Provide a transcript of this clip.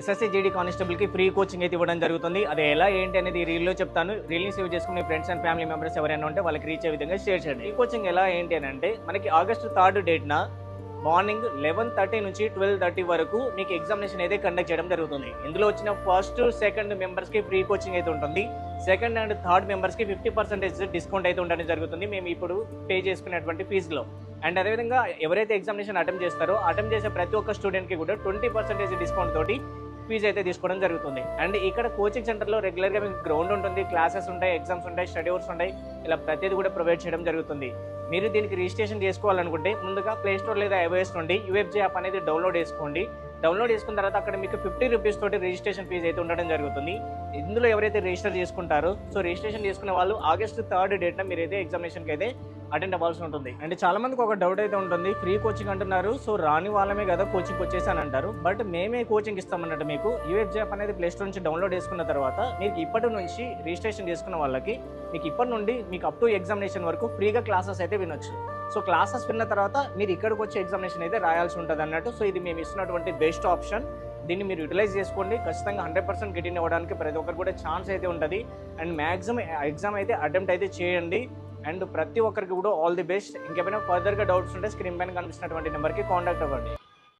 SSC జీడీ కానిస్టేబుల్కి free coaching అయితే ఇవ్వడం జరుగుతుంది. అది ఎలా ఏంటి అనేది రీల్లో చెప్తాను. రీల్ని సేవ్ చేసుకుని ఫ్రెండ్స్ అండ్ ఫ్యామిలీ మెంబర్స్ ఎవరైనా ఉంటే వాళ్ళకి రీచ్ అయ్యే విధంగా షేర్ చేయండి. ఈ కోచింగ్ ఎలా ఏంటి అని అంటే మనకి ఆగస్టు థర్డ్ డేట్న మార్నింగ్ లెవెన్ థర్టీ నుంచి ట్వెల్వ్ థర్టీ వరకు మీకు ఎగ్జామినేషన్ అయితే కండక్ట్ చేయడం జరుగుతుంది. ఇందులో వచ్చిన ఫస్ట్ సెకండ్ మెంబర్స్కి ఫ్రీ కోచింగ్ అయితే ఉంటుంది. సెకండ్ అండ్ థర్డ్ మెంబర్స్కి ఫిఫ్టీ పర్సెంటేజ్ డిస్కౌంట్ అయితే ఉండడం జరుగుతుంది. మేము ఇప్పుడు పే చేసుకునేటువంటి ఫీజులో. అండ్ అదేవిధంగా ఎవరైతే ఎగ్జామినేషన్ అటెంప్ట్ చేస్తారో అటెంప్ట్ చేసే ప్రతి ఒక్క స్టూడెంట్కి కూడా ట్వంటీ పర్సెంటేజ్ డిస్కౌంట్ తోటి ఫీజు అయితే తీసుకోవడం జరుగుతుంది. అండ్ ఇక్కడ కోచింగ్ సెంటర్లో రెగ్యులర్గా మీకు గ్రౌండ్ ఉంటుంది క్లాసెస్ ఉంటాయి ఎగ్జామ్స్ ఉంటాయి స్టడీ అవర్స్ ఉంటాయి. ఇలా ప్రతిదీ కూడా ప్రొవైడ్ చేయడం జరుగుతుంది. మీరు దీనికి రిజిస్ట్రేషన్ చేసుకోవాలనుకుంటే ముందుగా ప్లే స్టోర్ లేదా ఐఓఎస్ నుండి యూఎఫ్జీ యాప్ అనేది డౌన్లోడ్ చేసుకోండి. డౌన్లోడ్ చేసుకున్న తర్వాత అక్కడ మీకు ఫిఫ్టీ రూపీస్ తోటి రిజిస్ట్రేషన్ ఫీజు అయితే ఉండడం జరుగుతుంది. ఇందులో ఎవరైతే రిజిస్టర్ చేసుకుంటారో సో రిజిస్ట్రేషన్ చేసుకునే వాళ్ళు ఆగస్ట్ థర్డ్ డేట్న మీరైతే ఎగ్జామినేషన్కి అయితే అటెండ్ అవ్వాల్సి ఉంటుంది. అండ్ చాలా మందికి ఒక డౌట్ అయితే ఉంటుంది. ఫ్రీ కోచింగ్ అంటున్నారు. సో రాని వాళ్ళమే కదా కోచింగ్ వచ్చేసి అని అంటారు. బట్ మేమే కోచింగ్ ఇస్తామన్నట్టు మీకు యూఎఫ్ యాప్ అనేది ప్లే స్టోర్ నుంచి డౌన్లోడ్ చేసుకున్న తర్వాత మీకు ఇప్పటి నుంచి రిజిస్ట్రేషన్ చేసుకున్న వాళ్ళకి మీకు ఇప్పటి నుండి మీకు అప్ టు ఎగ్జామినేషన్ వరకు ఫ్రీగా క్లాసెస్ అయితే వినొచ్చు. సో క్లాసెస్ విన్న తర్వాత మీరు ఇక్కడికి వచ్చి ఎగ్జామినేషన్ అయితే రాయాల్సి ఉంటుంది అన్నట్టు సో ఇది మేము ఇస్తున్నటువంటి బెస్ట్ ఆప్షన్ దీన్ని మీరు యూటిలైజ్ చేసుకోండి. ఖచ్చితంగా హండ్రెడ్ పర్సెంట్ గెటిన్ ఇవ్వడానికి ప్రతి ఒక్కరు కూడా ఛాన్స్ అయితే ఉంటుంది. అండ్ మ్యాక్సిమం ఎగ్జామ్ అయితే అటెంప్ట్ అయితే చేయండి. అండ్ ప్రతి ఒక్కరికి కూడా ఆల్ ది బెస్ట్ ఇంకేమైనా ఫర్దర్గా డౌట్స్ ఉంటే స్క్రీన్ పైన కనిపిస్తున్నటువంటి నెంబర్కి కాంటాక్ట్ అవ్వండి.